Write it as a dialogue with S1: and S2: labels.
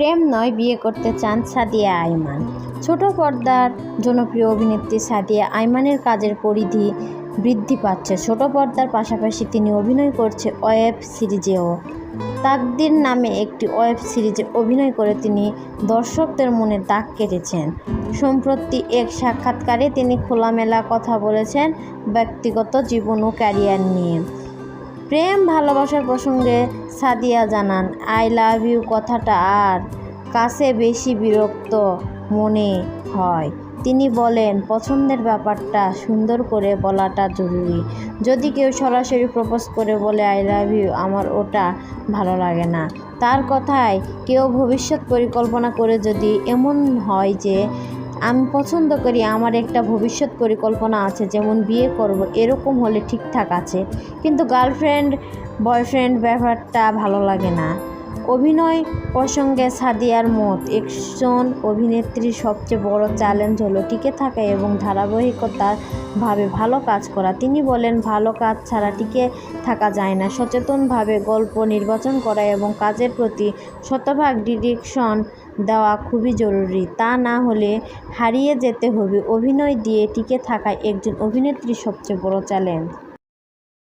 S1: প্রেম নয়, বিয়ে করতে চান সাদিয়া আইমান ছোট পর্দার জনপ্রিয় অভিনেত্রী সাদিয়া আইমানের কাজের পরিধি বৃদ্ধি পাচ্ছে। ছোট পর্দার পাশাপাশি তিনি অভিনয় করছে ওয়েব সিরিজেও। তাকদির নামে একটি ওয়েব সিরিজে অভিনয় করে তিনি দর্শকদের মনে দাগ কেটেছেন। সম্প্রতি এক সাক্ষাৎকারে তিনি খোলামেলা কথা বলেছেন ব্যক্তিগত জীবন ও ক্যারিয়ার নিয়ে। প্রেম ভালোবাসার প্রসঙ্গে সাদিয়া জানান, আই লাভ ইউ কথাটা আর কাছে বেশি বিরক্ত মনে হয়। তিনি বলেন, পছন্দের ব্যাপারটা সুন্দর করে বলাটা জরুরি। যদি কেউ সরাসরি প্রপোজ করে বলে, আই লাভ ইউ আমার ওটা ভালো লাগে না। তার কথায়, কেউ ভবিষ্যৎ পরিকল্পনা করে যদি এমন হয় যে আমি পছন্দ করি, আমার একটা ভবিষ্যৎ পরিকল্পনা আছে, যেমন বিয়ে করব, এরকম হলে ঠিকঠাক আছে। কিন্তু গার্লফ্রেন্ড বয়ফ্রেন্ড ব্যাপারটা ভালো লাগে না। অভিনয় প্রসঙ্গে সাদিয়ার মত একজন অভিনেত্রীর সবচেয়ে বড় চ্যালেঞ্জ হলো টিকে থাকা এবং ধারাবাহিকতার ভাবে ভালো কাজ করা। তিনি বলেন, ভালো কাজ ছাড়া টিকে থাকা যায় না। সচেতনভাবে গল্প নির্বাচন করা এবং কাজের প্রতি শতভাগ ডিরেকশন দেওয়া খুবই জরুরি। তা না হলে হারিয়ে যেতে হবে। অভিনয় দিয়ে টিকে থাকা একজন অভিনেত্রীর সবচেয়ে বড় চ্যালেঞ্জ।